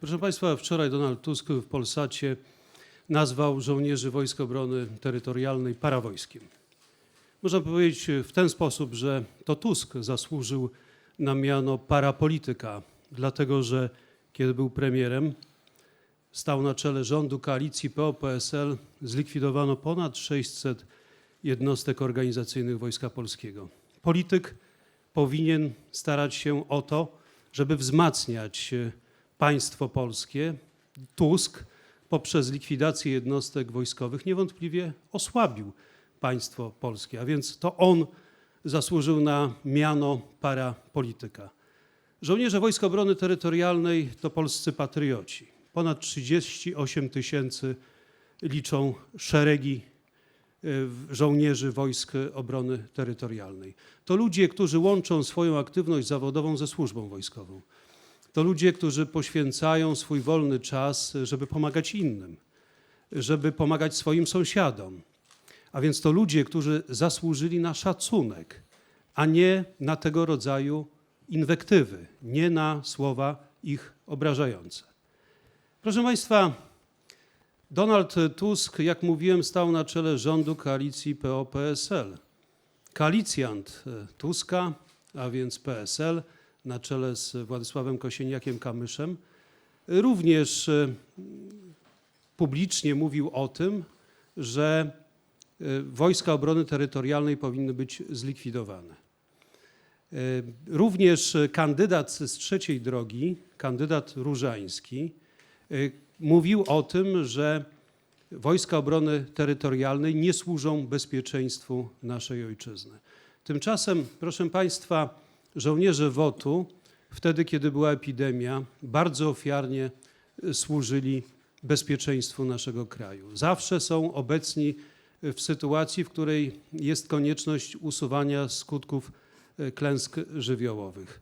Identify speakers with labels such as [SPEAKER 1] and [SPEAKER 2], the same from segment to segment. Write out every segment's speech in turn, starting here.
[SPEAKER 1] Proszę Państwa, wczoraj Donald Tusk w Polsacie nazwał żołnierzy Wojsk Obrony Terytorialnej parawojskiem. Można powiedzieć w ten sposób, że to Tusk zasłużył na miano parapolityka, dlatego że kiedy był premierem, stał na czele rządu koalicji PO-PSL, zlikwidowano ponad 600 jednostek organizacyjnych Wojska Polskiego. Polityk powinien starać się o to, żeby wzmacniać państwo polskie. Tusk poprzez likwidację jednostek wojskowych niewątpliwie osłabił państwo polskie, a więc to on zasłużył na miano parapolityka. Żołnierze Wojsk Obrony Terytorialnej to polscy patrioci. Ponad 38 tysięcy liczą szeregi e, żołnierzy Wojsk Obrony Terytorialnej. To ludzie, którzy łączą swoją aktywność zawodową ze służbą wojskową. To ludzie, którzy poświęcają swój wolny czas, żeby pomagać innym, żeby pomagać swoim sąsiadom. A więc to ludzie, którzy zasłużyli na szacunek, a nie na tego rodzaju inwektywy, nie na słowa ich obrażające. Proszę Państwa, Donald Tusk, jak mówiłem, stał na czele rządu koalicji PO-PSL. Koalicjant e, Tuska, a więc PSL, na czele z Władysławem Kosieniakiem-Kamyszem, również e, publicznie mówił o tym, że e, Wojska Obrony Terytorialnej powinny być zlikwidowane. E, Również kandydat z trzeciej drogi, kandydat Różański, mówił o tym, że Wojska Obrony Terytorialnej nie służą bezpieczeństwu naszej ojczyzny. Tymczasem, proszę Państwa, żołnierze WOT-u, wtedy kiedy była epidemia, bardzo ofiarnie e, służyli bezpieczeństwu naszego kraju. Zawsze są obecni w sytuacji, w której jest konieczność usuwania skutków e, klęsk żywiołowych.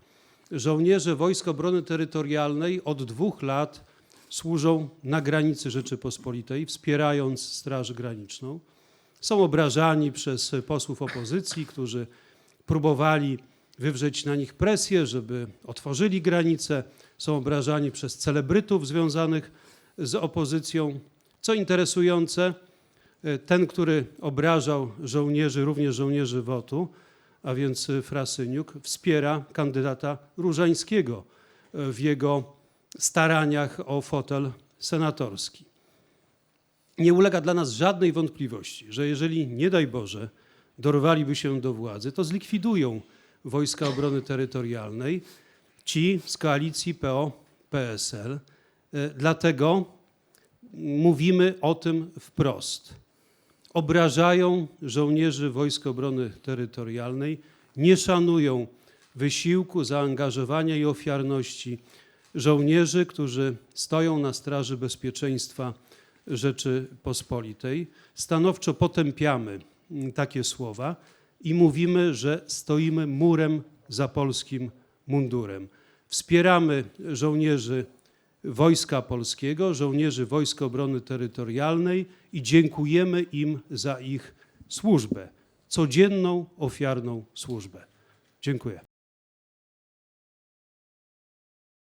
[SPEAKER 1] Żołnierze Wojsk Obrony Terytorialnej od dwóch lat służą na granicy Rzeczypospolitej, wspierając Straż Graniczną. Są obrażani przez posłów opozycji, którzy próbowali wywrzeć na nich presję, żeby otworzyli granice. Są obrażani przez celebrytów związanych z opozycją. Co interesujące, e, ten, który obrażał żołnierzy, również żołnierzy WOT-u, a więc Frasyniuk, wspiera kandydata Różańskiego e, w jego staraniach o fotel senatorski. Nie ulega dla nas żadnej wątpliwości, że jeżeli, nie daj Boże, dorwaliby się do władzy, to zlikwidują Wojska Obrony Terytorialnej ci z koalicji PO-PSL. E, Dlatego mówimy o tym wprost. Obrażają żołnierzy Wojsk Obrony Terytorialnej, nie szanują wysiłku, zaangażowania i ofiarności żołnierzy, którzy stoją na straży bezpieczeństwa Rzeczypospolitej. Stanowczo potępiamy mm, takie słowa i mówimy, że stoimy murem za polskim mundurem. Wspieramy żołnierzy Wojska Polskiego, żołnierzy Wojsk Obrony Terytorialnej i dziękujemy im za ich służbę, codzienną, ofiarną służbę. Dziękuję.